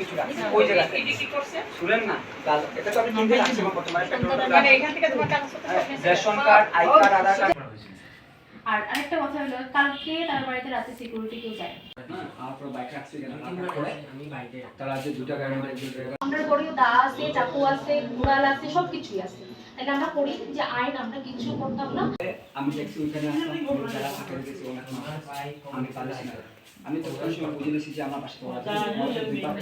জায়গায়। ওই জায়গাতে শুনেন না। এটা তো আমি কিনতে রাখছি বর্তমানে। হ্যাঁ, ration card I card Aadhaar card. আর আরেকটা কথা হলো কালকে তার বাড়িতে রাতে সিকিউরিটি কেউ যায় আমার পুরো বাইক অ্যাক্সিডেন্ট করে আমি বাইকে তারা যে দুটা গাড়ির মধ্যে একজন driver আমরা করি দা আছে চাকু আছে আছে সবকিছুই আছে। তাহলে আমরা করি যে আইন আমরা কিছু করতাম না। আমি দেখছি ওইখানে আমি যারা না। আমি তো ওই সময় বুঝে নিয়েছি যে আমার পাশে তো ওরা আছে। আমাদের দুই পাশে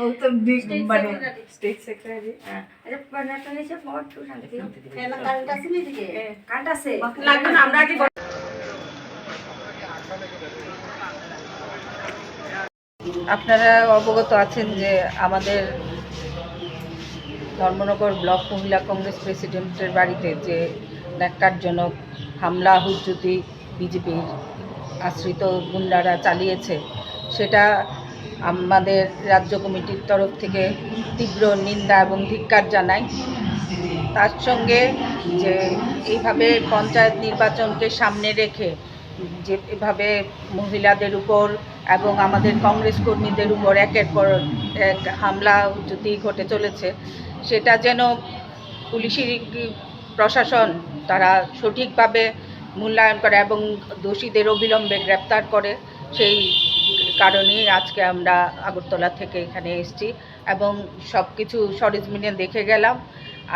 ও তো big মানে স্টেট সেক্রেটারি আরে পানাটা নিচে বহুত শান্তি। কাট আছে লাগবে না আমরা আগে আপনারা অবগত আছেন যে আমাদের ধর্মনগর ব্লক মহিলা কংগ্রেস প্রেসিডেন্টের বাড়িতে যে ন্যাক্কারজনক হামলা হুজ্জুতি বিজেপির আশ্রিত গুন্ডারা চালিয়েছে, সেটা আমাদের রাজ্য কমিটির তরফ থেকে তীব্র নিন্দা এবং ধিক্কার জানাই। তার সঙ্গে যে এইভাবে পঞ্চায়েত নির্বাচনকে সামনে রেখে যে এভাবে মহিলাদের উপর এবং আমাদের কংগ্রেস কর্মীদের উপর একের পর এক হামলা যদি ঘটে চলেছে, সেটা যেন পুলিশি প্রশাসন তারা সঠিকভাবে মূল্যায়ন করে এবং দোষীদের অবিলম্বে গ্রেপ্তার করে, সেই কারণেই আজকে আমরা আগরতলা থেকে এখানে এসেছি এবং সব কিছু সরেজমিনে দেখে গেলাম।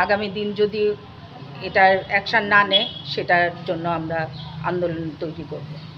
আগামী দিন যদি এটার অ্যাকশান না নেয়, সেটার জন্য আমরা আন্দোলন তৈরি করব।